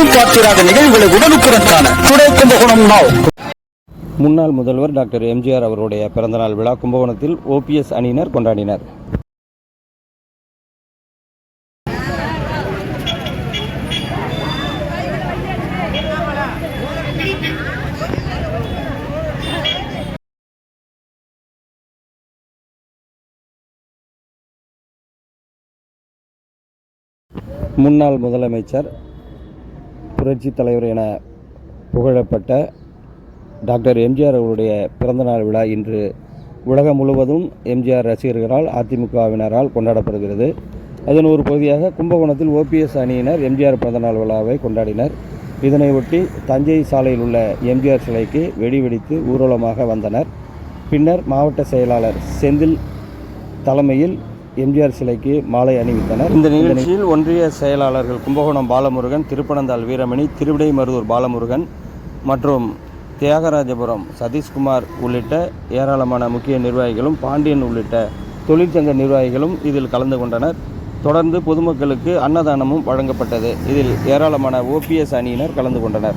எங்கும் பார்த்திராத நிகழ்வுகளை உடனுக்குடன் காண துணை கும்பகோணம் நாவ் முன்னாள் முதல்வர் டாக்டர் எம்ஜிஆர் அவருடைய பிறந்தநாள் விழா கும்பகோணத்தில் ஓபிஎஸ் அணியினர் கொண்டாடினர். முன்னாள் முதலமைச்சர் புரட்சித் தலைவர் என புகழப்பட்ட டாக்டர் எம்ஜிஆர் அவருடைய பிறந்தநாள் விழா இன்று உலகம் முழுவதும் எம்ஜிஆர் ரசிகர்களால் அதிமுகவினரால் கொண்டாடப்படுகிறது. அதன் ஒரு பகுதியாக கும்பகோணத்தில் ஓபிஎஸ் அணியினர் எம்ஜிஆர் பிறந்தநாள் விழாவை கொண்டாடினர். இதனையொட்டி தஞ்சை சாலையில் உள்ள எம்ஜிஆர் சிலைக்கு வெடி வெடித்து ஊர்வலமாக வந்தனர். பின்னர் மாவட்ட செயலாளர் செந்தில் தலைமையில் எம்ஜிஆர் சிலைக்கு மாலை அணிவித்தனர். இந்த நிகழ்ச்சியில் ஒன்றிய செயலாளர்கள் கும்பகோணம் பாலமுருகன் திருப்பனந்தாள் வீரமணி திருவிடைமருதூர் பாலமுருகன் மற்றும் தியாகராஜபுரம் சதீஷ்குமார் உள்ளிட்ட ஏராளமான முக்கிய நிர்வாகிகளும் பாண்டியன் உள்ளிட்ட தொழிற்சங்க நிர்வாகிகளும் இதில் கலந்து கொண்டனர். தொடர்ந்து பொதுமக்களுக்கு அன்னதானமும் வழங்கப்பட்டது. இதில் ஏராளமான ஓபிஎஸ் அணியினர் கலந்து கொண்டனர்.